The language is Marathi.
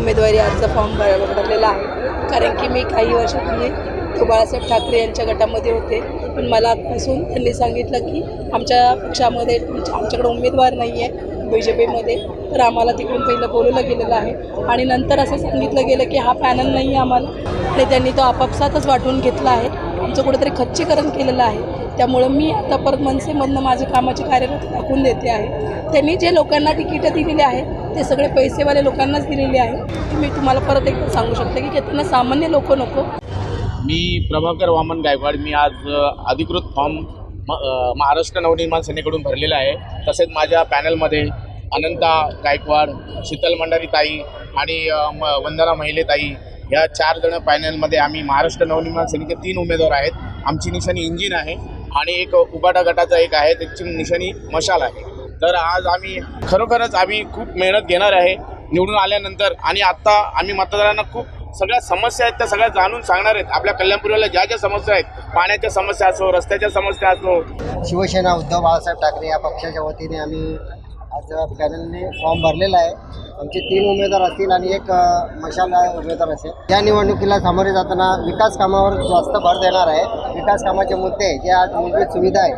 उमेदवारी अर्ज फॉर्म भर भरलेला आहे. कारण की मी काही वर्षापूर्वी तो बाळासाहेब ठाकरे यांच्या गटामध्ये होते. पण मला असून त्यांनी सांगितलं की आमच्या पक्षामध्ये आमच्याकडे उमेदवार नाही आहे बी जे पीमध्ये तर आम्हाला तिकडून पहिलं बोलवलं गेलेलं आहे. आणि नंतर असं सांगितलं गेलं की हा पॅनल नाही आहे आम्हाला. आणि त्यांनी तो आपापसातच वाटून घेतला आहे. आमचं कुठेतरी खच्चीकरण केलेलं आहे. त्यामुळं मी आता परत मनसेमधनं माझे कामाची कार्यरत दाखवून देते आहे. त्यांनी जे लोकांना तिकीटं दिलेली आहे ते सगळे पैसेवाले लोकांनाच दिलेले आहे मी तुम्हाला परत एकदा सांगू शकते की त्यांना सामान्य लोक नको. मी प्रभाकर वामन गायकवाड मी आज अधिकृत फॉर्म म महाराष्ट्र नवनिर्माण सेनेकडून भरलेला आहे. तसेच माझ्या पॅनलमध्ये अनंता गायकवाड शीतल मंडारी ताई आणि म वंदना महिले ताई या चार जण पॅनलमध्ये आम्ही महाराष्ट्र नवनिर्माण सेनेचे तीन उमेदवार आहेत. आमची निशाणी इंजिन आहे आणि एक उबाटा गटाचा एक आहे त्याची निशाणी मशाल आहे. तर आज आम्ही खरोखरच आम्ही खूप मेहनत घेणार आहे निवडून आल्यानंतर आणि आत्ता आम्ही मतदारांना खूप सगळ्या समस्या आहेत त्या सगळ्या जाणून सांगणार आहेत. आपल्या कल्याणपूरला ज्या ज्या समस्या आहेत पाण्याच्या समस्या असो रस्त्याच्या समस्या असो. शिवसेना उद्धव बाळासाहेब ठाकरे या पक्षाच्या वतीने आम्ही आज पॅनलने फॉर्म भरलेला आहे. आमचे तीन उमेदवार असतील आणि एक मशाल उमेदवार असेल. या निवडणुकीला सामोरे जाताना विकास कामावर जास्त भर देणार आहे. विकास कामाचे मुद्दे जे आज मूलभूत सुविधा आहे